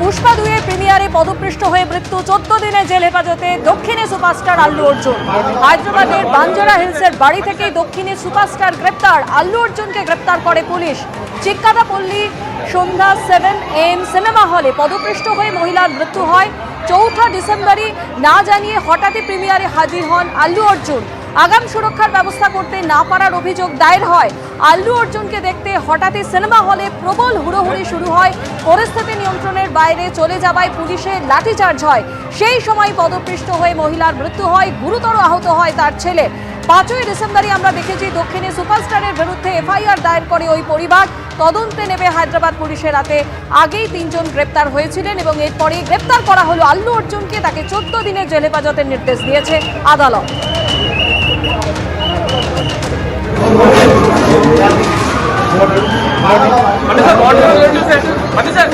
পুষ্পা দুইয়ের প্রিমিয়ারে পদপৃষ্ট হয়ে মৃত্যু চোদ্দ দিনে জেল হেফাজতে দক্ষিণে সুপারস্টার আল্লু অর্জুন। হায়দ্রাবাদের বাঞ্জারা হিলসের বাড়ি থেকে দক্ষিণে সুপারস্টার গ্রেপ্তার। আল্লু অর্জুনকে গ্রেপ্তার করে police. Chikkadapally Sandhya seven M cinema হলে পদপৃষ্ট হয়ে মহিলার মৃত্যু হয়। চৌঠা ডিসেম্বরই না জানিয়ে হঠাৎই প্রিমিয়ারে হাজির হন আল্লু অর্জুন। আগাম সুরক্ষার ব্যবস্থা করতে না পারার অভিযোগ দায়ের হয়। আল্লু অর্জুনকে দেখতে হঠাৎই সিনেমা হলে প্রবল হুড়োহুড়ি শুরু হয়। পরিস্থিতি নিয়ন্ত্রণের বাইরে চলে যাওয়ায় পুলিশের লাঠিচার্জ হয়। সেই সময় পদপৃষ্ট হয়ে মহিলার মৃত্যু হয়, গুরুতর আহত হয় তার ছেলে। পাঁচই ডিসেম্বরই আমরা দেখেছি দক্ষিণে সুপারস্টারের বিরুদ্ধে এফআইআর দায়ের করে ওই পরিবার। তদন্তে নেবে হায়দ্রাবাদ পুলিশের হাতে আগেই তিনজন গ্রেপ্তার হয়েছিলেন এবং এরপরেই গ্রেপ্তার করা হলো আল্লু অর্জুনকে। তাকে চোদ্দ দিনের জেল হেফাজতের নির্দেশ দিয়েছে আদালত। అంటే సార్ వాటర్ అంటే సార్